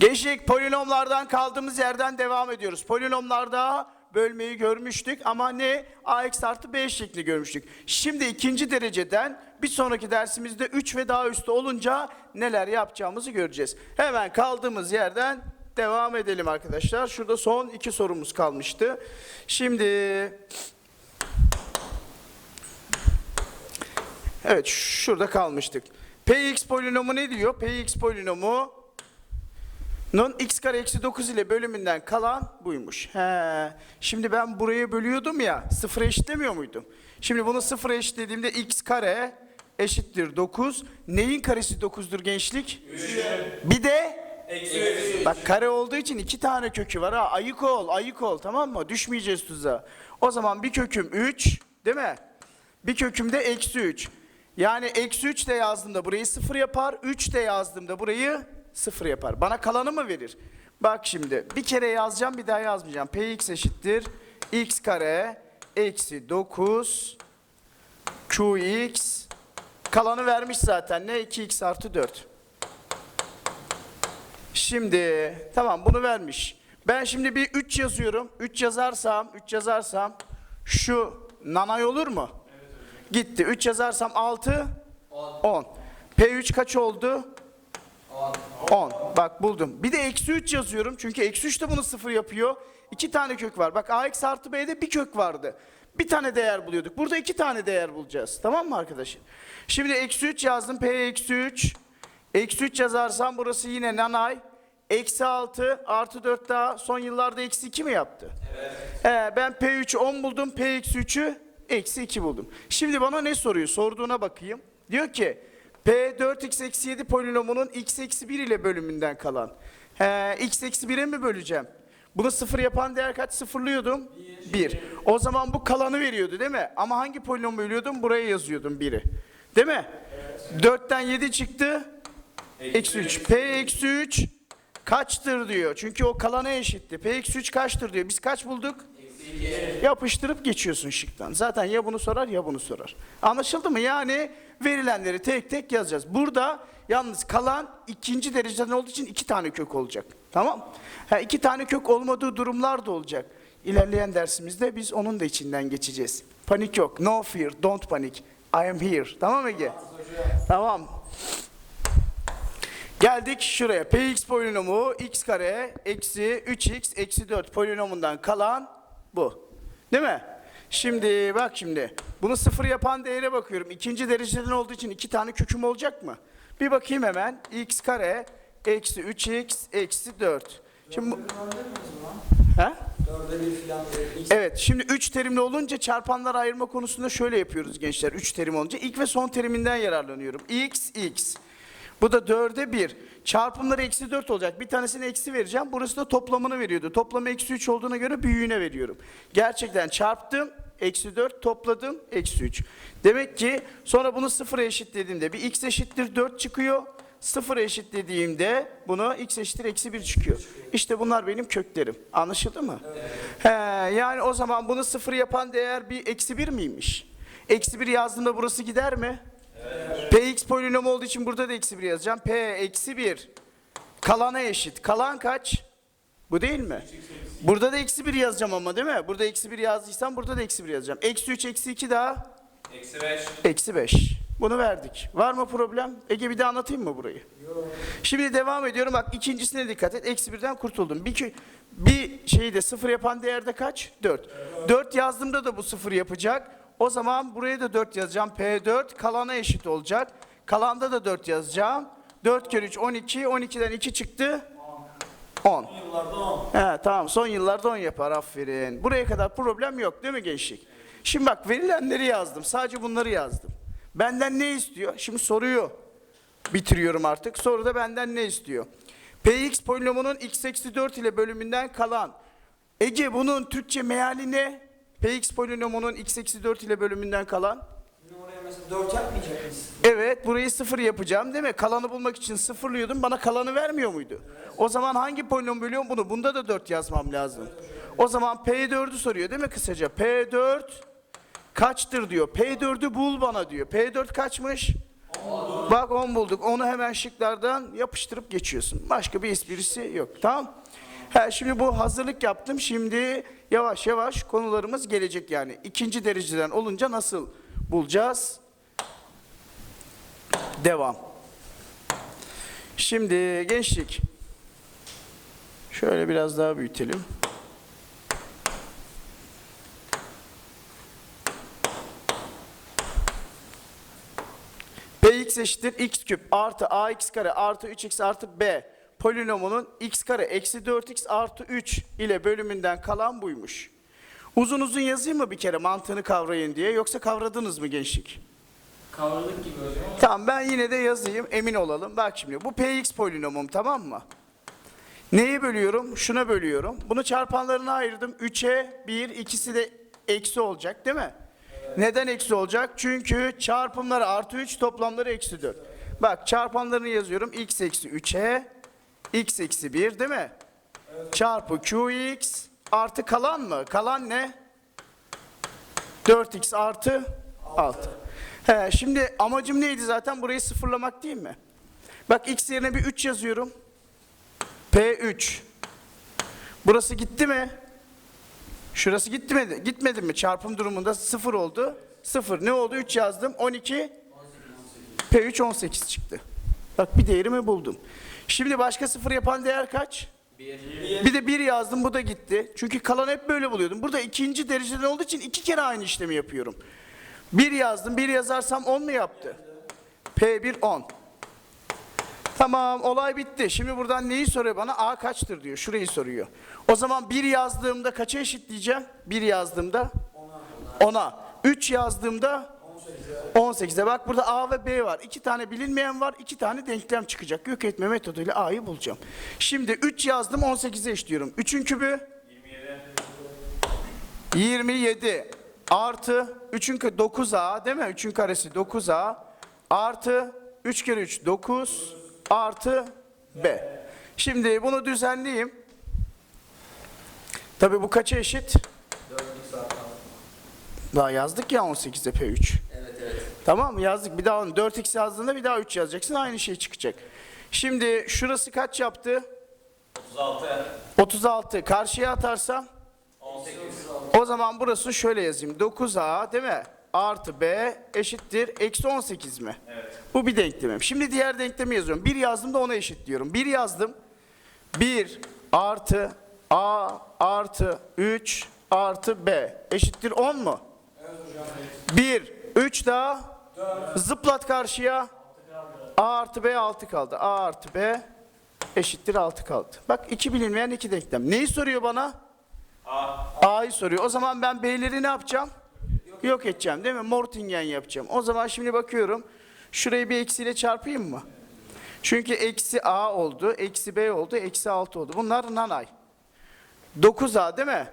Gençlik polinomlardan kaldığımız yerden devam ediyoruz. Polinomlarda bölmeyi görmüştük ama ne? ax artı b şekli görmüştük. Şimdi ikinci dereceden bir sonraki dersimizde 3 ve daha üstü olunca neler yapacağımızı göreceğiz. Hemen kaldığımız yerden devam edelim arkadaşlar. Şurada son iki sorumuz kalmıştı. Şimdi Evet şurada kalmıştık. Px polinomu ne diyor? Px polinomu nun x kare eksi 9 ile bölümünden kalan buymuş. He. Şimdi ben buraya bölüyordum ya sıfıra eşitlemiyor muydum? Şimdi bunu sıfıra eşitlediğimde x kare eşittir 9. Neyin karesi 9'dur gençlik? Bir de Bak kare olduğu için iki tane kökü var ha. Ayık ol, ayık ol tamam mı? Düşmeyeceğiz tuzağa. O zaman bir köküm 3 değil mi? Bir köküm de eksi 3. Yani eksi 3 de yazdığımda burayı 0 yapar. 3 de yazdığımda burayı 0 yapar. Bana kalanı mı verir? Bak şimdi bir kere yazacağım bir daha yazmayacağım. Px eşittir x kare eksi 9 qx kalanı vermiş zaten ne 2x artı 4. Şimdi tamam bunu vermiş. Ben şimdi bir 3 yazıyorum. 3 yazarsam, 3 yazarsam şu nanay olur mu? Gitti. 3 yazarsam 6 10. P3 kaç oldu? 10. Bak buldum. Bir de eksi 3 yazıyorum. Çünkü eksi 3 de bunu sıfır yapıyor. İki tane kök var. Bak ax artı b'de bir kök vardı. Bir tane değer buluyorduk. Burada iki tane değer bulacağız. Tamam mı arkadaşlar? Şimdi eksi 3 yazdım. P eksi 3. Eksi 3 yazarsam burası yine nanay. Eksi 6 artı 4 daha son yıllarda eksi 2 mi yaptı? Evet. ben P3'ü 10 buldum. P eksi 3'ü eksi 2 buldum. Şimdi bana ne soruyor? Sorduğuna bakayım. Diyor ki P4x eksi 7 polinomunun x eksi 1 ile bölümünden kalan. He, x eksi 1'e mi böleceğim? Bunu sıfır yapan değer kaç? Sıfırlıyordum. 1. O zaman bu kalanı veriyordu değil mi? Ama hangi polinomu bölüyordum? Buraya yazıyordum 1'i. Değil mi? 4'ten 7 çıktı. Eksi 3. P eksi 3 kaçtır diyor. Çünkü o kalana eşitti. P eksi 3 kaçtır diyor. Biz kaç bulduk? Yapıştırıp geçiyorsun şıktan. Zaten ya bunu sorar ya bunu sorar. Anlaşıldı mı? Yani verilenleri tek tek yazacağız. Burada yalnız kalan ikinci dereceden olduğu için iki tane kök olacak. Tamam? Ha, iki tane kök olmadığı durumlar da olacak. İlerleyen dersimizde biz onun da içinden geçeceğiz. Panik yok. No fear. Don't panic. I am here. Tamam mı Ege? Tamam. Geldik şuraya. Px polinomu x kare eksi 3x eksi 4 polinomundan kalan bu. Değil mi? Şimdi bak şimdi. Bunu sıfır yapan değere bakıyorum. İkinci dereceden olduğu için iki tane köküm olacak mı? Bir bakayım hemen. x kare eksi 3x eksi 4. Şimdi bu... Evet şimdi 3 terimli olunca çarpanlar ayırma konusunda şöyle yapıyoruz gençler. 3 terim olunca ilk ve son teriminden yararlanıyorum. x, x. Bu da 4'e 1. Çarpımları eksi 4 olacak. Bir tanesini eksi vereceğim. Burası da toplamını veriyordu. Toplamı eksi 3 olduğuna göre büyüğüne veriyorum. Gerçekten çarptım. Eksi 4 topladım. Eksi 3. Demek ki sonra bunu sıfıra eşitlediğimde bir x eşittir 4 çıkıyor. Sıfıra eşitlediğimde bunu x eşittir eksi 1 çıkıyor. İşte bunlar benim köklerim. Anlaşıldı mı? He, yani o zaman bunu sıfır yapan değer bir eksi 1 miymiş? Eksi 1 yazdığımda burası gider mi? Px polinom olduğu için burada da eksi 1 yazacağım. P eksi 1 kalana eşit. Kalan kaç? Bu değil mi? Burada da eksi 1 yazacağım ama değil mi? Burada eksi 1 yazdıysam burada da eksi 1 yazacağım. Eksi 3 eksi 2 daha Eksi 5. eksi 5. Bunu verdik. Var mı problem? Ege bir de anlatayım mı burayı? Şimdi devam ediyorum. Bak ikincisine dikkat et. Eksi birden kurtuldum. Bir, bir şeyi de sıfır yapan değerde kaç? 4. 4 yazdığımda da bu sıfır yapacak. O zaman buraya da 4 yazacağım. P4 kalana eşit olacak. Kalanda da 4 yazacağım. 4 kere 3 12. 12'den 2 çıktı. 10. yıllarda 10. He, tamam son yıllarda 10 yapar aferin. Buraya kadar problem yok değil mi gençlik? Şimdi bak verilenleri yazdım. Sadece bunları yazdım. Benden ne istiyor? Şimdi soruyor. Bitiriyorum artık. Soruda benden ne istiyor? Px polinomunun x eksi 4 ile bölümünden kalan. Ege bunun Türkçe meali ne? Px polinomunun x eksi 4 ile bölümünden kalan. Yine oraya mesela 4 yapmayacak mıyız? Evet burayı sıfır yapacağım değil mi? Kalanı bulmak için sıfırlıyordum. Bana kalanı vermiyor muydu? O zaman hangi polinom bölüyorum bunu? Bunda da 4 yazmam lazım. O zaman P4'ü soruyor değil mi kısaca? P4 kaçtır diyor. P4'ü bul bana diyor. P4 kaçmış? Bak 10 bulduk. Onu hemen şıklardan yapıştırıp geçiyorsun. Başka bir esprisi yok. Tamam? Ha, şimdi bu hazırlık yaptım. Şimdi yavaş yavaş konularımız gelecek yani. İkinci dereceden olunca nasıl bulacağız? Devam. Şimdi gençlik. Şöyle biraz daha büyütelim. Px eşittir x küp artı ax kare artı 3x artı b polinomunun x kare eksi 4x artı 3 ile bölümünden kalan buymuş. Uzun uzun yazayım mı bir kere mantığını kavrayın diye yoksa kavradınız mı gençlik? Kavralık gibi hocam. Tamam ben yine de yazayım emin olalım. Bak şimdi bu px polinomum tamam mı? Neye bölüyorum? Şuna bölüyorum. Bunu çarpanlarına ayırdım. 3'e 1 ikisi de eksi olacak değil mi? Neden eksi olacak? Çünkü çarpımları artı 3 toplamları eksi 4. Bak çarpanlarını yazıyorum. x eksi 3'e x eksi 1 değil mi? Çarpı qx artı kalan mı? Kalan ne? 4x artı 6. He, şimdi amacım neydi zaten? Burayı sıfırlamak değil mi? Bak x yerine bir 3 yazıyorum. P3. Burası gitti mi? Şurası gitti mi? Gitmedi mi? Çarpım durumunda 0 oldu. 0. Ne oldu? 3 yazdım. 12. P3 18 çıktı. Bak bir değerimi buldum. Şimdi başka sıfır yapan değer kaç? Bir de 1 yazdım bu da gitti. Çünkü kalan hep böyle buluyordum. Burada ikinci dereceden olduğu için iki kere aynı işlemi yapıyorum. 1 yazdım. 1 yazarsam 10 mu yaptı? P1 10. Tamam olay bitti. Şimdi buradan neyi soruyor bana? A kaçtır diyor. Şurayı soruyor. O zaman 1 yazdığımda kaça eşitleyeceğim? 1 yazdığımda 10'a. 3 yazdığımda 18'e. Bak burada A ve B var. İki tane bilinmeyen var. iki tane denklem çıkacak. Yok etme metoduyla A'yı bulacağım. Şimdi 3 yazdım 18'e eşliyorum. 3'ün kübü 27 artı 3'ün 9A değil mi? 3'ün karesi 9A artı 3 kere 3 9 artı B. Şimdi bunu düzenleyeyim. Tabii bu kaça eşit? Daha yazdık ya 18'e P3. Evet evet. Tamam mı? Yazdık. Bir daha onu 4x yazdığında bir daha 3 yazacaksın. Aynı şey çıkacak. Şimdi şurası kaç yaptı? 36, 36. Karşıya atarsam 18, o zaman burası şöyle yazayım. 9a değil mi? Artı b eşittir. Eksi 18 mi? evet. Bu bir denklemim. Şimdi diğer denklemi yazıyorum. 1 yazdım da ona eşitliyorum. 1 yazdım. 1 artı a artı 3 artı b eşittir 10 mu? Evet hocam. 1, 3 daha zıplat karşıya. a artı b 6 kaldı. a artı b eşittir 6 kaldı. Bak iki bilinmeyen iki denklem. Neyi soruyor bana? A'yı soruyor. O zaman ben B'leri ne yapacağım? Yok edeceğim değil mi? Mortingen yapacağım. O zaman şimdi bakıyorum. Şurayı bir eksiyle çarpayım mı? Çünkü eksi A oldu, eksi B oldu, eksi 6 oldu. Bunlar nanay. 9A değil mi?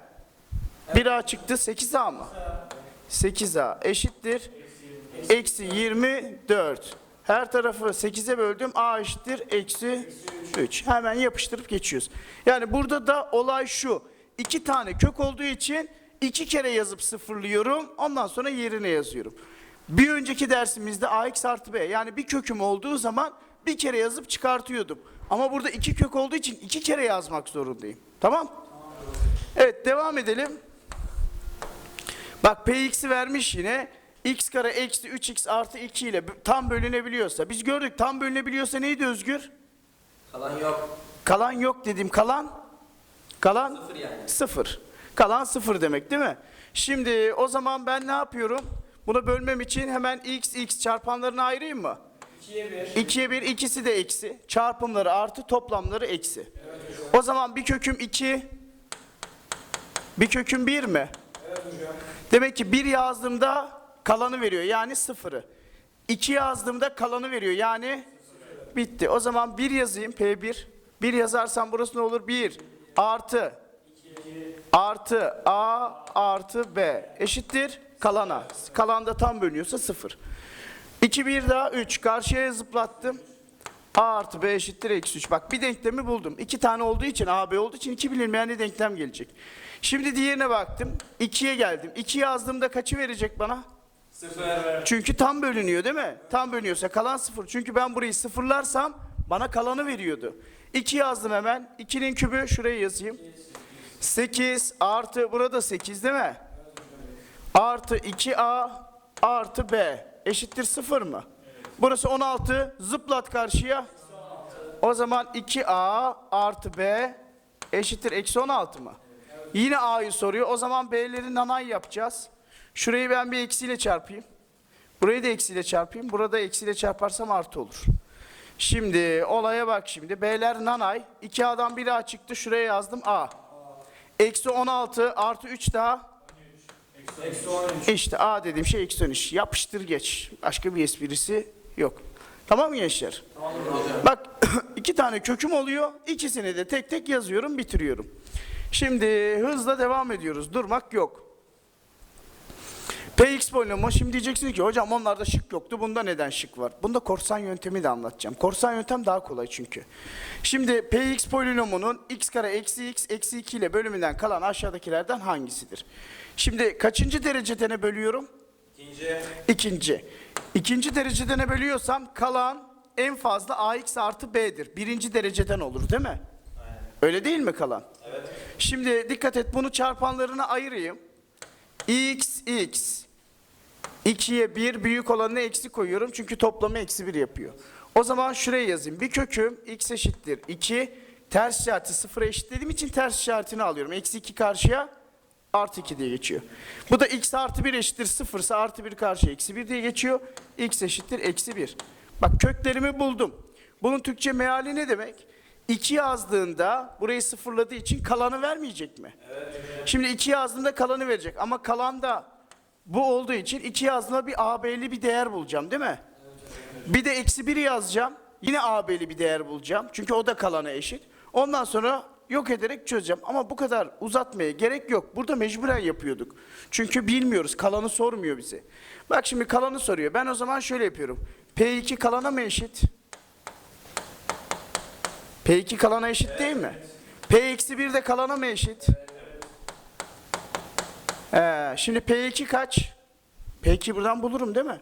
1A çıktı 8A mı? 8A eşittir. Eksi 24. Her tarafı 8'e böldüm. A eşittir. Eksi 3. Hemen yapıştırıp geçiyoruz. Yani burada da olay şu. İki tane kök olduğu için iki kere yazıp sıfırlıyorum. Ondan sonra yerine yazıyorum. Bir önceki dersimizde ax artı b yani bir köküm olduğu zaman bir kere yazıp çıkartıyordum. Ama burada iki kök olduğu için iki kere yazmak zorundayım. Tamam? Evet devam edelim. Bak px'i vermiş yine. x kare eksi 3x artı 2 ile tam bölünebiliyorsa. Biz gördük tam bölünebiliyorsa neydi Özgür? Kalan yok. Kalan yok dedim. Kalan? Kalan? Sıfır yani. Sıfır. Kalan sıfır demek değil mi? Şimdi o zaman ben ne yapıyorum? Bunu bölmem için hemen x x çarpanlarını ayırayım mı? 2'ye 1. 2'ye 1 ikisi de eksi. Çarpımları artı toplamları eksi. O zaman bir köküm 2 bir köküm 1 mi? Demek ki 1 yazdığımda kalanı veriyor yani sıfırı. 2 yazdığımda kalanı veriyor yani bitti. O zaman 1 yazayım P1. 1 yazarsam burası ne olur? 1 artı artı A artı B eşittir kalana. Kalanda tam bölünüyorsa 0. 2 1 daha 3 karşıya zıplattım. A artı B eşittir eksi 3. Bak bir denklemi buldum. İki tane olduğu için A, B olduğu için iki bilinmeyen bir denklem gelecek. Şimdi diğerine baktım. 2'ye geldim. 2 yazdığımda kaçı verecek bana? Sıfır. Çünkü tam bölünüyor değil mi? Tam bölünüyorsa kalan sıfır. Çünkü ben burayı sıfırlarsam bana kalanı veriyordu. 2 yazdım hemen. 2'nin kübü şuraya yazayım. 8 artı burada 8 değil mi? Artı 2a artı b eşittir 0 mı? Burası 16 zıplat karşıya. O zaman 2a artı b eşittir eksi 16 mı? Yine a'yı soruyor. O zaman b'leri nanay yapacağız. Şurayı ben bir eksiyle çarpayım. Burayı da eksiyle çarpayım. Burada eksiyle çarparsam artı olur. Şimdi olaya bak şimdi. B'ler nanay. 2A'dan 1A çıktı. Şuraya yazdım A. Eksi 16 artı 3 daha. Eksi 13. İşte A dediğim şey eksi 13. Yapıştır geç. Başka bir esprisi yok. Tamam mı gençler? Bak iki tane köküm oluyor. İkisini de tek tek yazıyorum, bitiriyorum. Şimdi hızla devam ediyoruz. Durmak yok. Px polinomu şimdi diyeceksiniz ki hocam onlarda şık yoktu. Bunda neden şık var? Bunda korsan yöntemi de anlatacağım. Korsan yöntem daha kolay çünkü. Şimdi Px polinomunun x kare eksi x eksi 2 ile bölümünden kalan aşağıdakilerden hangisidir? Şimdi kaçıncı derecedene bölüyorum? İkinci. İkinci. İkinci dereceden ne bölüyorsam kalan en fazla ax artı b'dir. Birinci dereceden olur değil mi? Öyle değil mi kalan? Şimdi dikkat et bunu çarpanlarına ayırayım. x, x. 2'ye 1 büyük olanını eksi koyuyorum çünkü toplamı eksi 1 yapıyor. O zaman şuraya yazayım. Bir köküm x eşittir 2. Ters işareti sıfıra eşitlediğim için ters işaretini alıyorum. Eksi 2 karşıya artı 2 diye geçiyor. Bu da x artı 1 eşittir 0 ise artı 1 karşıya eksi 1 diye geçiyor. x eşittir eksi 1. Bak köklerimi buldum. Bunun Türkçe meali ne demek? 2 yazdığında burayı sıfırladığı için kalanı vermeyecek mi? Şimdi 2 yazdığında kalanı verecek ama kalanda bu olduğu için 2 yazdığında bir AB'li bir değer bulacağım değil mi? Bir de eksi 1 yazacağım. Yine AB'li bir değer bulacağım. Çünkü o da kalana eşit. Ondan sonra yok ederek çözeceğim. Ama bu kadar uzatmaya gerek yok. Burada mecburen yapıyorduk. Çünkü bilmiyoruz. Kalanı sormuyor bize. Bak şimdi kalanı soruyor. Ben o zaman şöyle yapıyorum. P2 kalana mı eşit? P2 kalana eşit değil mi? P eksi 1 de kalana mı eşit? Ee, şimdi P2 kaç? P2 buradan bulurum değil mi?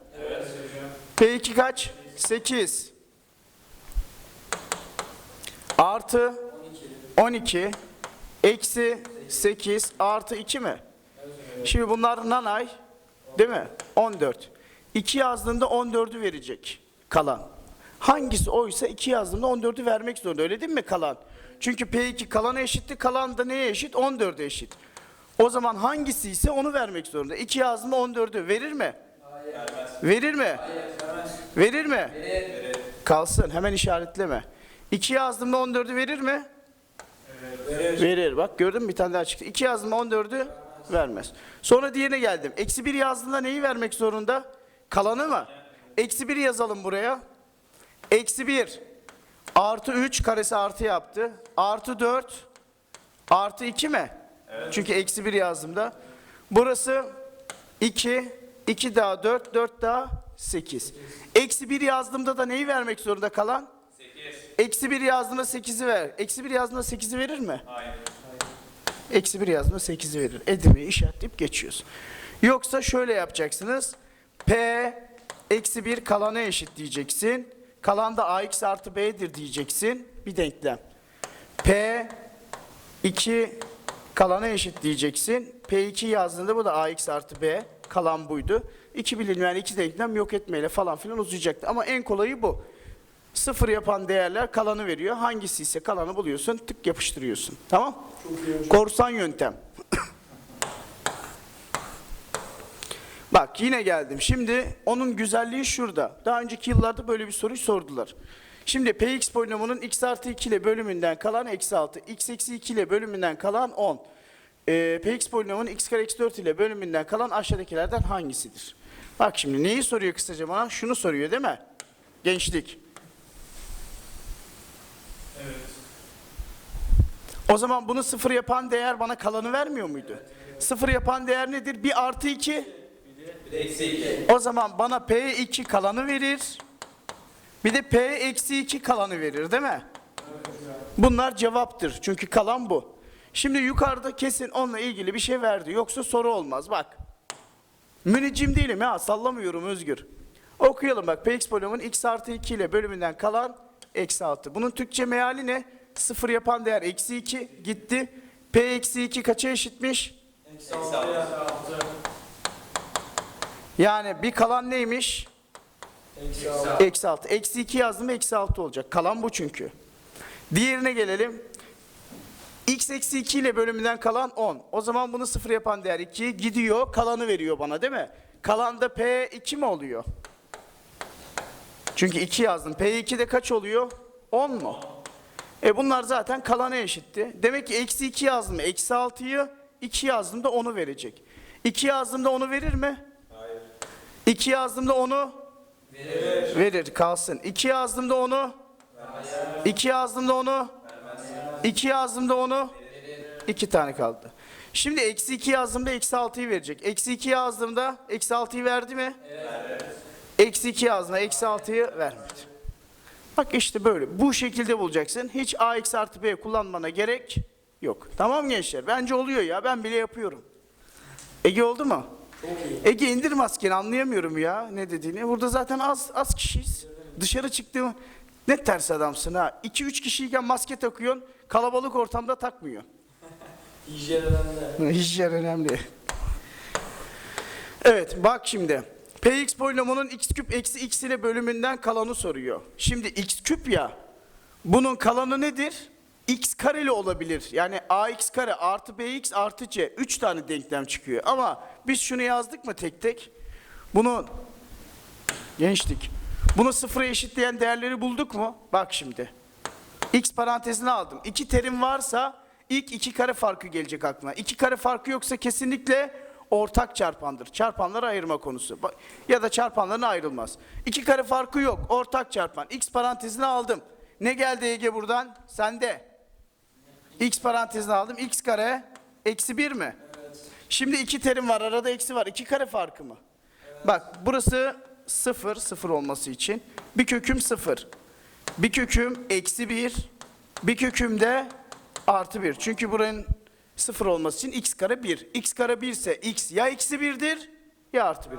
P2 kaç? 8. Artı 12. Eksi 8 artı 2 mi? Şimdi bunlar nanay değil mi? 14. 2 yazdığında 14'ü verecek kalan. Hangisi oysa 2 yazdığında 14'ü vermek zorunda öyle değil mi kalan? Çünkü P2 kalana eşitti kalan da neye eşit? 14'e eşit. O zaman hangisi ise onu vermek zorunda. 2 yazdığında 14'ü verir mi? Verir mi? Verir mi? Kalsın hemen işaretleme. 2 yazdığımda 14'ü verir mi? Verir. Bak gördün mü bir tane daha çıktı. 2 yazdığımda 14'ü vermez. Sonra diğerine geldim. Eksi 1 yazdığında neyi vermek zorunda? Kalanı mı? Eksi 1 yazalım buraya. Eksi 1 artı 3 karesi artı yaptı. Artı 4 artı 2 mi? Çünkü eksi 1 yazdığımda. Burası 2, 2 daha 4, 4 daha 8. Eksi 1 yazdığımda da neyi vermek zorunda kalan? Sekiz. Eksi 1 yazdığımda 8'i ver. Eksi 1 yazdığında 8'i verir mi? Hayır. Eksi 1 yazdığında 8'i verir. Edirne'yi işaretleyip geçiyoruz. Yoksa şöyle yapacaksınız. P eksi 1 kalana eşit diyeceksin. Kalan da ax artı b'dir diyeceksin. Bir denklem. P 2 kalana eşit diyeceksin. P2 yazdığında bu da ax artı b. Kalan buydu. İki bilinmeyen iki denklem yok etmeyle falan filan uzayacaktı. Ama en kolayı bu. Sıfır yapan değerler kalanı veriyor. Hangisi ise kalanı buluyorsun, tık yapıştırıyorsun. Tamam? Korsan yöntem. Bak yine geldim. Şimdi onun güzelliği şurada. Daha önceki yıllarda böyle bir soruyu sordular. Şimdi px polinomunun x artı 2 ile bölümünden kalan eksi 6, x eksi 2 ile bölümünden kalan 10. Ee, px polinomunun x kare eksi 4 ile bölümünden kalan aşağıdakilerden hangisidir? Bak şimdi neyi soruyor kısaca bana? Şunu soruyor değil mi? Gençlik. O zaman bunu sıfır yapan değer bana kalanı vermiyor muydu? Sıfır yapan değer nedir? Bir artı iki. Eksi iki. O zaman bana P2 kalanı verir. Bir de P eksi 2 kalanı verir değil mi? Bunlar cevaptır. Çünkü kalan bu. Şimdi yukarıda kesin onunla ilgili bir şey verdi. Yoksa soru olmaz. Bak. Müneccim değilim ya sallamıyorum Özgür. Okuyalım bak Px polinomun x artı 2 ile bölümünden kalan eksi 6. Bunun Türkçe meali ne? Sıfır yapan değer eksi 2 gitti. P eksi 2 kaça eşitmiş? Eksi altıya altı. Yani bir kalan neymiş? Eksi altı. Eksi 6. Eksi 2 yazdım eksi 6 olacak. Kalan bu çünkü. Diğerine gelelim. x eksi 2 ile bölümünden kalan 10. O zaman bunu sıfır yapan değer 2 gidiyor. Kalanı veriyor bana değil mi? Kalan da p 2 mi oluyor? Çünkü 2 yazdım. P2 de kaç oluyor? 10 mu? E bunlar zaten kalana eşitti. Demek ki eksi 2 yazdım. Eksi 6'yı 2 yazdığımda 10'u verecek. 2 yazdığımda 10'u verir mi? Hayır. 2 yazdığımda 10'u Verir. Verir kalsın. 2 yazdığımda onu. 2 yazdığımda onu. 2 yazdığımda onu. 2 tane kaldı. Şimdi eksi 2 yazdığımda eksi 6'yı verecek. Eksi 2 yazdığımda eksi 6'yı verdi mi? Eksi 2 yazdığımda eksi 6'yı vermedi. Bak işte böyle. Bu şekilde bulacaksın. Hiç ax artı b kullanmana gerek yok. Tamam gençler. Bence oluyor ya. Ben bile yapıyorum. Ege oldu mu? Ege indir maskeni anlayamıyorum ya ne dediğini. Burada zaten az az kişiyiz. Dışarı çıktığım ne ters adamsın ha. 2-3 kişiyken maske takıyorsun. Kalabalık ortamda takmıyor. Hijyen önemli. Hijyen önemli. Evet bak şimdi. Px polinomunun x küp eksi x ile bölümünden kalanı soruyor. Şimdi x küp ya. Bunun kalanı nedir? X kareli olabilir. Yani ax kare artı bx artı c. 3 tane denklem çıkıyor. Ama biz şunu yazdık mı tek tek? Bunu gençlik. Bunu sıfıra eşitleyen değerleri bulduk mu? Bak şimdi. X parantezine aldım. İki terim varsa ilk iki kare farkı gelecek aklına. İki kare farkı yoksa kesinlikle ortak çarpandır. Çarpanları ayırma konusu. Ya da çarpanların ayrılmaz. İki kare farkı yok. Ortak çarpan. X parantezine aldım. Ne geldi Ege buradan? Sende. X parantezine aldım. X kare eksi bir mi? Şimdi iki terim var. Arada eksi var. İki kare farkı mı? Bak burası sıfır. Sıfır olması için. Bir köküm sıfır. Bir köküm eksi bir. Bir köküm de artı bir. Çünkü buranın sıfır olması için x kare bir. x kare bir ise x ya eksi birdir ya artı bir.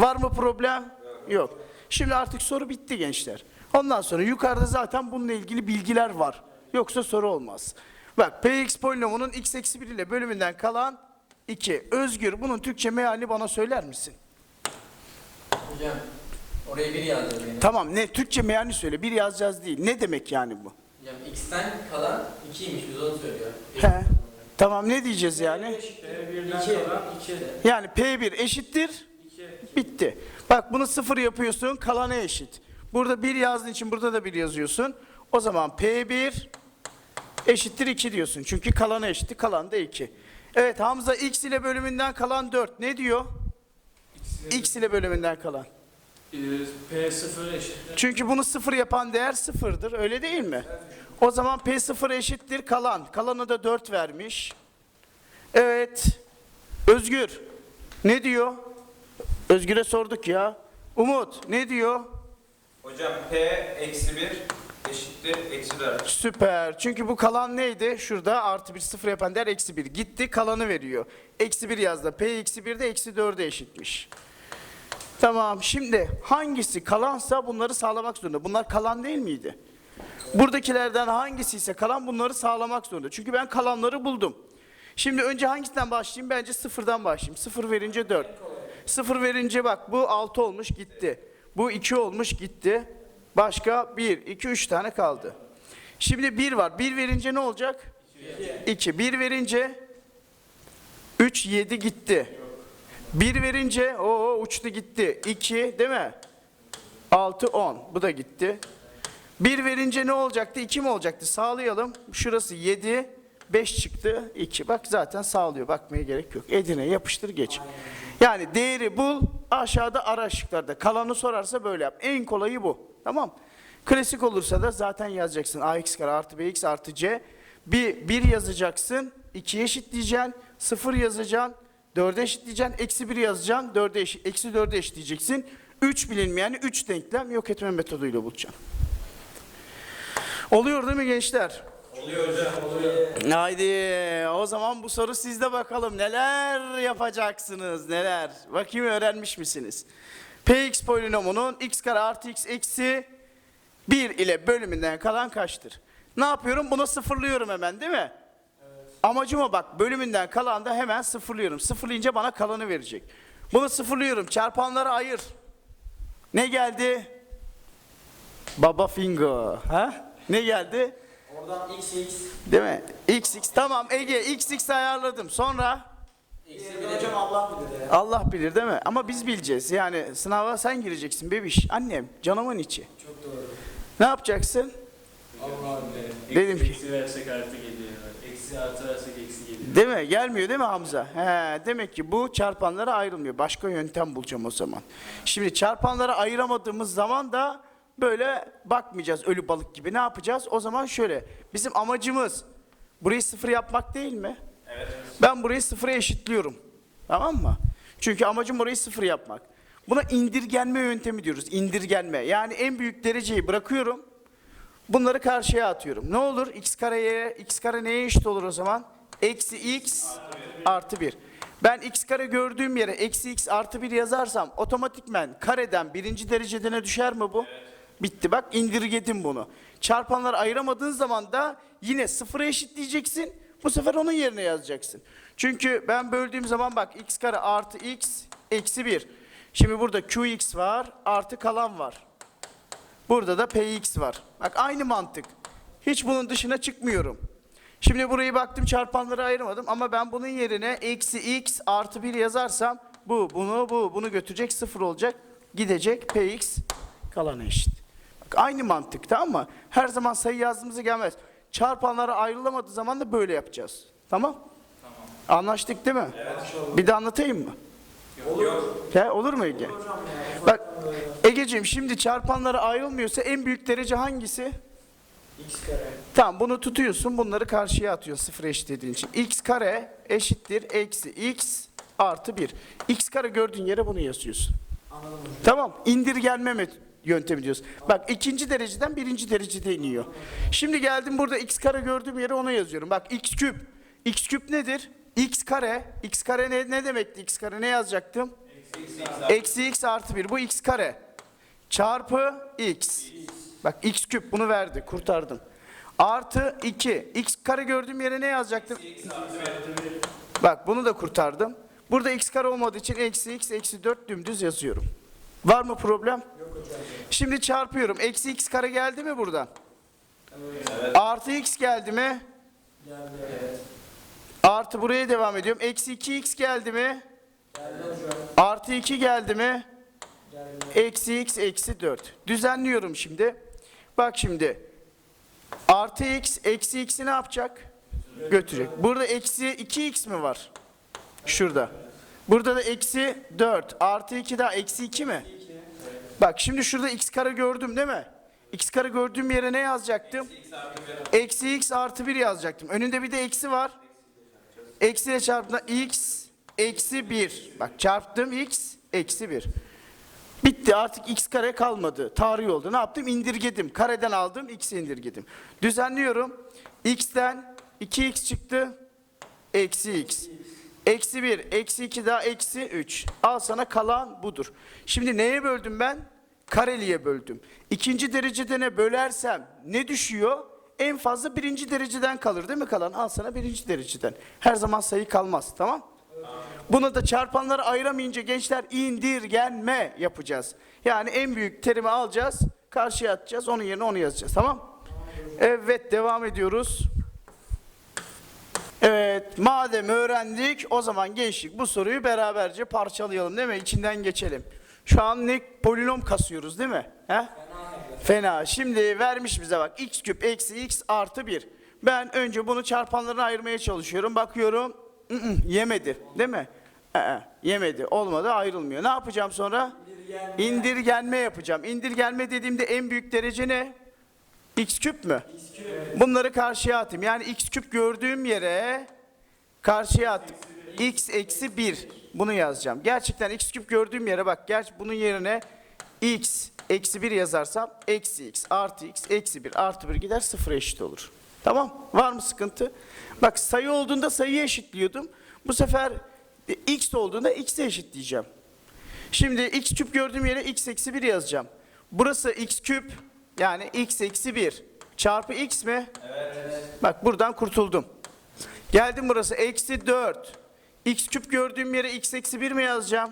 Var mı problem? Yok. Şimdi artık soru bitti gençler. Ondan sonra yukarıda zaten bununla ilgili bilgiler var. Yoksa soru olmaz. Bak px polinomunun x eksi 1 ile bölümünden kalan 2. Özgür bunun Türkçe mealini bana söyler misin? Hocam oraya bir yazdı beni. Tamam ne Türkçe mealini söyle. Bir yazacağız değil. Ne demek yani bu? Hocam x'ten kalan 2'ymiş biz onu söylüyor. He. Tamam ne diyeceğiz yani? P birden 2. kalan 2. Yani P1 eşittir 2. bitti. Bak bunu sıfır yapıyorsun kalana eşit. Burada bir yazdığın için burada da bir yazıyorsun. O zaman P1 eşittir 2 diyorsun. Çünkü kalana eşitti kalan da 2. Evet Hamza x ile bölümünden kalan 4 ne diyor? X ile bölümünden kalan. Ee, P sıfır eşittir. Çünkü bunu sıfır yapan değer sıfırdır öyle değil mi? O zaman P sıfır eşittir kalan. Kalanı da 4 vermiş. Evet. Özgür ne diyor? Özgür'e sorduk ya. Umut ne diyor? Hocam P eksi 1 eşittir eksi 4. Süper. Çünkü bu kalan neydi? Şurada artı bir sıfır yapan değer eksi bir. Gitti kalanı veriyor. Eksi bir yazdı. P eksi bir de eksi 4'e eşitmiş. Tamam. Şimdi hangisi kalansa bunları sağlamak zorunda. Bunlar kalan değil miydi? Buradakilerden hangisi ise kalan bunları sağlamak zorunda. Çünkü ben kalanları buldum. Şimdi önce hangisinden başlayayım? Bence sıfırdan başlayayım. Sıfır verince 4. Sıfır verince bak bu 6 olmuş gitti. Bu 2 olmuş gitti. Başka 1, 2, 3 tane kaldı. Şimdi 1 var. 1 verince ne olacak? 2. 1 verince 3, 7 gitti. 1 verince o uçtu gitti. 2 değil mi? 6, 10. Bu da gitti. 1 verince ne olacaktı? 2 mi olacaktı? Sağlayalım. Şurası 7, 5 çıktı. 2. Bak zaten sağlıyor. Bakmaya gerek yok. Edine yapıştır geç. Yani değeri bul. Aşağıda ara şıklarda. Kalanı sorarsa böyle yap. En kolayı bu. Tamam. Klasik olursa da zaten yazacaksın. ax kare artı bx artı c. Bir, bir yazacaksın. 2'ye eşitleyeceksin. 0 yazacaksın. 4'e eşitleyeceksin. Eksi 1 yazacaksın. 4'e eşit, eksi 4'e eşitleyeceksin. 3 bilinmeyen 3 denklem yok etme metoduyla bulacaksın. Oluyor değil mi gençler? Oluyor hocam. Oluyor. Haydi o zaman bu soru sizde bakalım neler yapacaksınız neler. Bakayım öğrenmiş misiniz? Px polinomunun x kare artı x eksi 1 ile bölümünden kalan kaçtır? Ne yapıyorum? Bunu sıfırlıyorum hemen değil mi? Amacım o bak bölümünden kalan da hemen sıfırlıyorum. Sıfırlayınca bana kalanı verecek. Bunu sıfırlıyorum. Çarpanları ayır. Ne geldi? Baba Fingo. Ha? Ne geldi? Oradan x x. Değil mi? X X tamam Ege X X ayarladım. Sonra hocam Allah bilir ya. Allah bilir değil mi? Ama biz bileceğiz. Yani sınava sen gireceksin bebiş. Annem canımın içi. Çok doğru. Ne yapacaksın? Allah bilir. Dedim ki. Eksi versek artı geliyor. Eksi artı versek eksi geliyor. Değil mi? Gelmiyor değil mi Hamza? He, demek ki bu çarpanlara ayrılmıyor. Başka yöntem bulacağım o zaman. Şimdi çarpanlara ayıramadığımız zaman da böyle bakmayacağız ölü balık gibi. Ne yapacağız? O zaman şöyle. Bizim amacımız burayı sıfır yapmak değil mi? Ben burayı sıfıra eşitliyorum. Tamam mı? Çünkü amacım burayı sıfır yapmak. Buna indirgenme yöntemi diyoruz. İndirgenme. Yani en büyük dereceyi bırakıyorum. Bunları karşıya atıyorum. Ne olur? X kareye, x kare neye eşit olur o zaman? Eksi x artı 1. Ben x kare gördüğüm yere eksi x artı 1 yazarsam otomatikmen kareden birinci derecedene düşer mi bu? Bitti bak indirgedim bunu. Çarpanları ayıramadığın zaman da yine sıfıra eşitleyeceksin. Bu sefer onun yerine yazacaksın. Çünkü ben böldüğüm zaman bak x kare artı x eksi 1. Şimdi burada qx var artı kalan var. Burada da px var. Bak aynı mantık. Hiç bunun dışına çıkmıyorum. Şimdi burayı baktım çarpanları ayırmadım ama ben bunun yerine eksi x artı 1 yazarsam bu bunu bu bunu götürecek sıfır olacak. Gidecek px kalan eşit. Bak aynı mantık tamam mı? Her zaman sayı yazdığımızda gelmez. Çarpanlara ayrılamadığı zaman da böyle yapacağız. Tamam? Tamam. Anlaştık değil mi? Bir de anlatayım mı? Yok. He, olur mu Ege? Bak Egeciğim şimdi çarpanlara ayrılmıyorsa en büyük derece hangisi? X kare. Tamam bunu tutuyorsun bunları karşıya atıyorsun sıfır eşitlediğin için. x kare eşittir eksi x artı 1. x kare gördüğün yere bunu yazıyorsun. Anladım. Tamam indirgenme met- yöntemi diyoruz. Bak ikinci dereceden birinci derecede iniyor. Şimdi geldim burada x kare gördüğüm yere ona yazıyorum. Bak x küp. x küp nedir? x kare. x kare ne, ne demekti x kare ne yazacaktım? Eksi x artı 1 bu x kare. Çarpı x. Bak x küp bunu verdi kurtardım. Artı 2. x kare gördüğüm yere ne yazacaktım? Bak bunu da kurtardım. Burada x kare olmadığı için eksi x eksi 4 dümdüz yazıyorum. Var mı problem? Şimdi çarpıyorum. Eksi x kare geldi mi buradan? Evet. Artı x geldi mi? Geldi. Artı buraya devam ediyorum. Eksi 2x geldi mi? Geldi hocam. Artı 2 geldi mi? Geldi. Eksi x eksi 4. Düzenliyorum şimdi. Bak şimdi. Artı x eksi x'i ne yapacak? Götürecek. Burada eksi 2x mi var? Şurada. Burada da eksi 4. Artı 2 daha eksi 2 mi? Bak şimdi şurada x kare gördüm değil mi? x kare gördüğüm yere ne yazacaktım? Eksi x artı 1 yazacaktım. Önünde bir de eksi var. Eksi ile çarptığında x eksi 1. Bak çarptım x eksi 1. Bitti artık x kare kalmadı. Tarih oldu. Ne yaptım? İndirgedim. Kareden aldım x'i indirgedim. Düzenliyorum. x'ten 2x çıktı. Eksi x. Eksi 1, eksi 2 daha eksi 3. Al sana kalan budur. Şimdi neye böldüm ben? Kareliğe böldüm. İkinci derecede ne bölersem ne düşüyor? En fazla birinci dereceden kalır değil mi kalan? Al sana birinci dereceden. Her zaman sayı kalmaz tamam? Buna da çarpanları ayıramayınca gençler indirgenme yapacağız. Yani en büyük terimi alacağız, karşıya atacağız, onun yerine onu yazacağız. Tamam? Evet, devam ediyoruz. Evet, madem öğrendik, o zaman gençlik bu soruyu beraberce parçalayalım değil mi? İçinden geçelim. Şu an ne polinom kasıyoruz değil mi? He? Fena. Şimdi vermiş bize bak x küp eksi x artı 1. Ben önce bunu çarpanlarına ayırmaya çalışıyorum. Bakıyorum ı -ı, yemedi değil mi? Ee, yemedi. Olmadı ayrılmıyor. Ne yapacağım sonra? İndirgenme. İndirgenme yapacağım. İndirgenme dediğimde en büyük derece ne? X küp mü? Bunları karşıya atayım. Yani x küp gördüğüm yere karşıya attım. x eksi 1. Bunu yazacağım. Gerçekten x küp gördüğüm yere bak. Gerçi bunun yerine x eksi 1 yazarsam eksi x artı x eksi 1 artı 1 gider sıfır eşit olur. Tamam. Var mı sıkıntı? Bak sayı olduğunda sayıyı eşitliyordum. Bu sefer x olduğunda x'e eşitleyeceğim. Şimdi x küp gördüğüm yere x eksi 1 yazacağım. Burası x küp yani x eksi 1 çarpı x mi? Evet. Bak buradan kurtuldum. Geldim burası eksi 4. X küp gördüğüm yere x eksi 1 mi yazacağım?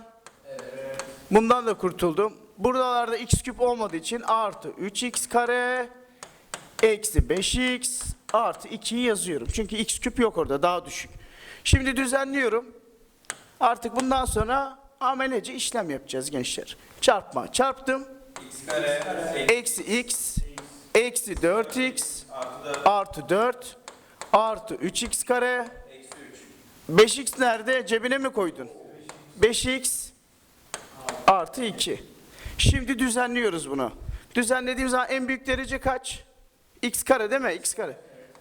Bundan da kurtuldum. Buralarda x küp olmadığı için artı 3x kare eksi 5x artı 2'yi yazıyorum. Çünkü x küp yok orada daha düşük. Şimdi düzenliyorum. Artık bundan sonra amelece işlem yapacağız gençler. Çarpma çarptım. Eksi x eksi 4x artı 4 artı 4 artı 3x kare eksi 3. 5x nerede? Cebine mi koydun? 5x artı 2. Şimdi düzenliyoruz bunu. Düzenlediğim zaman en büyük derece kaç? x kare değil mi? x kare.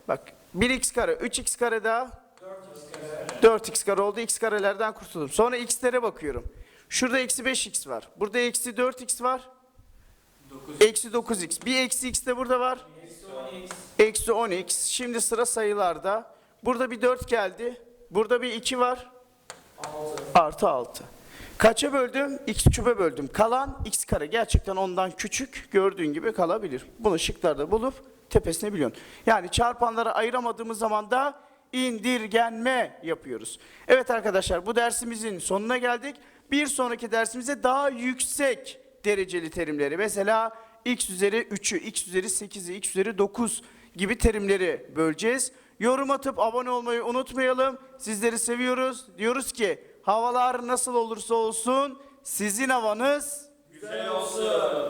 Bak 1x kare, 3x kare daha 4x kare oldu. x karelerden kurtuldum. Sonra x'lere bakıyorum. Şurada eksi 5x var. Burada eksi 4x var. Eksi 9x. Bir eksi x de burada var. Eksi 10x. Şimdi sıra sayılarda. Burada bir 4 geldi. Burada bir 2 var. Artı 6. Kaça böldüm? X küpe böldüm. Kalan x kare gerçekten ondan küçük gördüğün gibi kalabilir. Bunu şıklarda bulup tepesine biliyorsun. Yani çarpanlara ayıramadığımız zaman da indirgenme yapıyoruz. Evet arkadaşlar bu dersimizin sonuna geldik. Bir sonraki dersimize daha yüksek dereceli terimleri mesela x üzeri 3'ü, x üzeri 8'i, x üzeri 9 gibi terimleri böleceğiz. Yorum atıp abone olmayı unutmayalım. Sizleri seviyoruz. Diyoruz ki havalar nasıl olursa olsun sizin havanız Güzel olsun.